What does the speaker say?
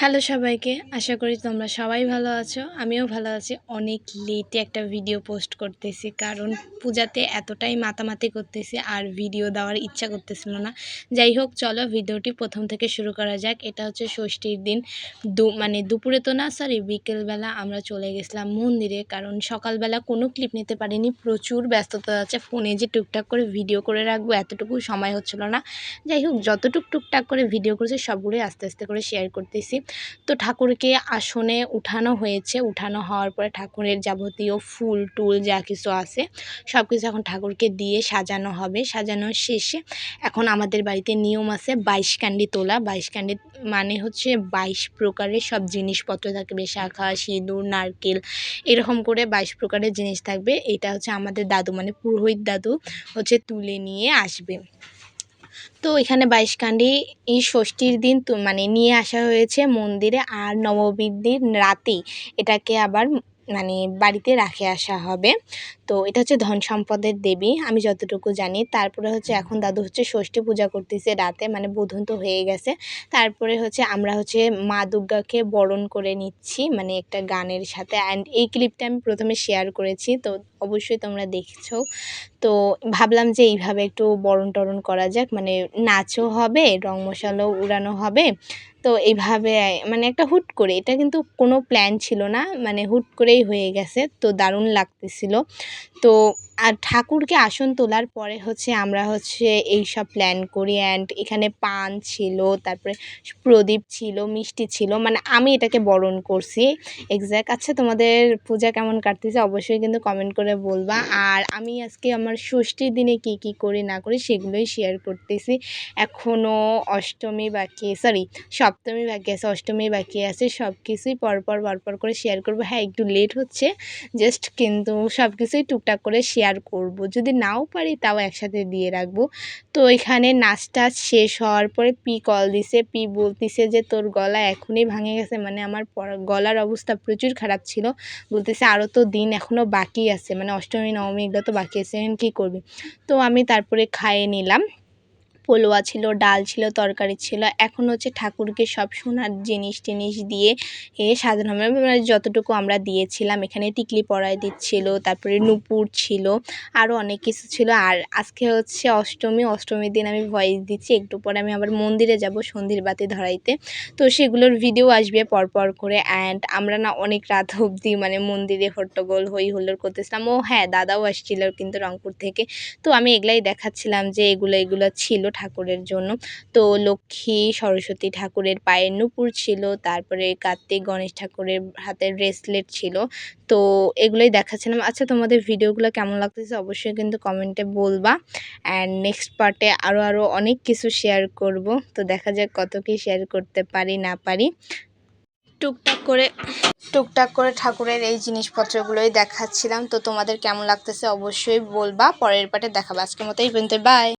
Hello সবাইকে, আশা করি তোমরা সবাই ভালো আছো। আমিও ভালো আছি। অনেক লেটে একটা ভিডিও পোস্ট করতেছি, কারণ পূজাতে এতটাই মাতামাতি করতেছি আর ভিডিও দেওয়ার ইচ্ছা করতেছিল না। যাই হোক, চলো ভিডিওটি প্রথম থেকে শুরু করা যাক। এটা হচ্ছে ষষ্ঠীর দিন। দু মানে দুপুরে তো না সরি বিকেলবেলা আমরা চলে গেছিলাম মন্দিরে, কারণ সকালবেলা কোনো ক্লিপ নিতে পারিনি। প্রচুর ব্যস্ততা আছে, ফোনে যে টুকটাক করে ভিডিও করে রাখব, এতটুকু সময় হচ্ছিল না। যাই হোক, যতটুক টুকটাক করে ভিডিও করেছে, সবগুলোই আস্তে আস্তে করে শেয়ার করতেছি। তো ঠাকুরকে আসনে উঠানো হয়েছে। উঠানো হওয়ার পরে ঠাকুরের যাবতীয় ফুল, টুল যা কিছু আছে সব কিছু এখন ঠাকুরকে দিয়ে সাজানো হবে। সাজানোর শেষে এখন আমাদের বাড়িতে নিয়ম আছে বাইশ ক্যান্ডি তোলা। বাইশ ক্যান্ডি মানে হচ্ছে বাইশ প্রকারের সব জিনিসপত্র থাকবে শাখা সিঁদুর, নারকেল, এরকম করে বাইশ প্রকারের জিনিস থাকবে। এটা হচ্ছে আমাদের দাদু মানে পুরোহিত দাদু হচ্ছে তুলে নিয়ে আসবে। তো এখানে বাইশকান্ডি এই ষষ্ঠীর দিন মানে নিয়ে আসা হয়েছে মন্দিরে আর নবমীর দিন রাতেই এটাকে আবার মানে বাড়িতে রাখে আসা হবে। তো এটা হচ্ছে ধন সম্পদের দেবী, আমি যতটুকু জানি। তারপরে হচ্ছে এখন দাদু হচ্ছে ষষ্ঠী পূজা করতেছে রাতে মানে বোধন তো হয়ে গেছে। তারপরে হচ্ছে আমরা হচ্ছে মা দুর্গাকে বরণ করে নিচ্ছি মানে একটা গানের সাথে। অ্যান্ড এই ক্লিপটা আমি প্রথমে শেয়ার করেছি, তো অবশ্যই তোমরা দেখছ। তো ভাবলাম যে এইভাবে একটু বরণ টরণ করা যাক। মানে নাচও হবে, রং মশালাও উড়ানো হবে। তো এইভাবে মানে একটা হুট করে, এটা কিন্তু কোনো প্ল্যান ছিল না মানে হুট করেই হয়ে গেছে। তো দারুণ লাগতেছিল। তো আর ঠাকুরকে আসন তোলার পরে হচ্ছে আমরা হচ্ছে এই সব প্ল্যান করি অ্যান্ড এখানে পান ছিল, তারপরে প্রদীপ ছিল, মিষ্টি ছিল। মানে আমি এটাকে বরণ করছি। এক্স্যাক্ট আচ্ছা তোমাদের পূজা কেমন কাটতেছে অবশ্যই কিন্তু কমেন্ট করে বলবা। আর আমি আজকে আমার ষষ্ঠীর দিনে কি কি করি, না করি সেগুলোই শেয়ার করতেছি। এখনও অষ্টমী বাকি সরি সপ্তমী বাকি আছে, অষ্টমী বাকি আছে সব কিছুই পরপর পরপর করে শেয়ার করব। হ্যাঁ একটু লেট হচ্ছে জাস্ট কিন্তু সব কিছুই টুকটাক করে শেয়ার করব। যদি নাও পারি তাও একসাথে দিয়ে রাখব। তো এখানে নাচটা শেষ হওয়ার পরে পি কল দিছে, পি বলতিছে যে, তোর গলা এখনই ভাঙে গেছে। মানে আমার গলার অবস্থা প্রচুর খারাপ ছিল। বলতেছে আরও তো দিন এখনও বাকি আছে। মানে অষ্টমী, নবমী এগুলো তো বাকি আছে। কী করবে? তো আমি তারপরে খাইয়ে নিলাম। পোলোয়া ছিল, ডাল ছিল, তরকারি ছিল। এখন হচ্ছে ঠাকুরকে সব সোনার জিনিস টিনিস দিয়ে এ হবে। মানে যতটুকু আমরা দিয়েছিলাম, এখানে টিকলি পরাই দিচ্ছিল, তারপরে নুপুর ছিল আরও অনেক কিছু ছিল। আর আজকে হচ্ছে অষ্টমী, অষ্টমীর দিন আমি ভয়েস দিচ্ছি, একটু পরে আমি আবার মন্দিরে যাব সন্ধির বাতি ধরাইতে। তো সেগুলোর ভিডিও আসবে পরপর করে অ্যান্ড আমরা না অনেক রাত অবধি মানে মন্দিরে হট্টগোল হই হুল্লোড় করতেছিলাম। ও হ্যাঁ দাদাও আসছিল কিন্তু রংপুর থেকে। তো আমি এগুলাই দেখাচ্ছিলাম যে এগুলো এগুলো ছিল। ঠাকুরের জন্য। তো লক্ষ্মী সরস্বতী ঠাকুরের পায়ের নুপুর ছিল, তারপরে কার্তিক গণেশ ঠাকুরের হাতের ব্রেসলেট ছিল। তো এগুলোই দেখাচ্ছিলাম। আচ্ছা তোমাদের ভিডিওগুলো কেমন লাগতেছে অবশ্যই কিন্তু কমেন্টে বলবা। অ্যান্ড নেক্সট পার্টে আরও আরও অনেক কিছু শেয়ার করব। তো দেখা যাক কত কি শেয়ার করতে পারি, না পারি। টুকটাক করে টুকটাক করে ঠাকুরের এই জিনিসপত্রগুলোই দেখাচ্ছিলাম। তো তোমাদের কেমন লাগতেছে অবশ্যই বলবা। পরের পাটে দেখাবো। আজকের মতো এই পর্যন্ত বাই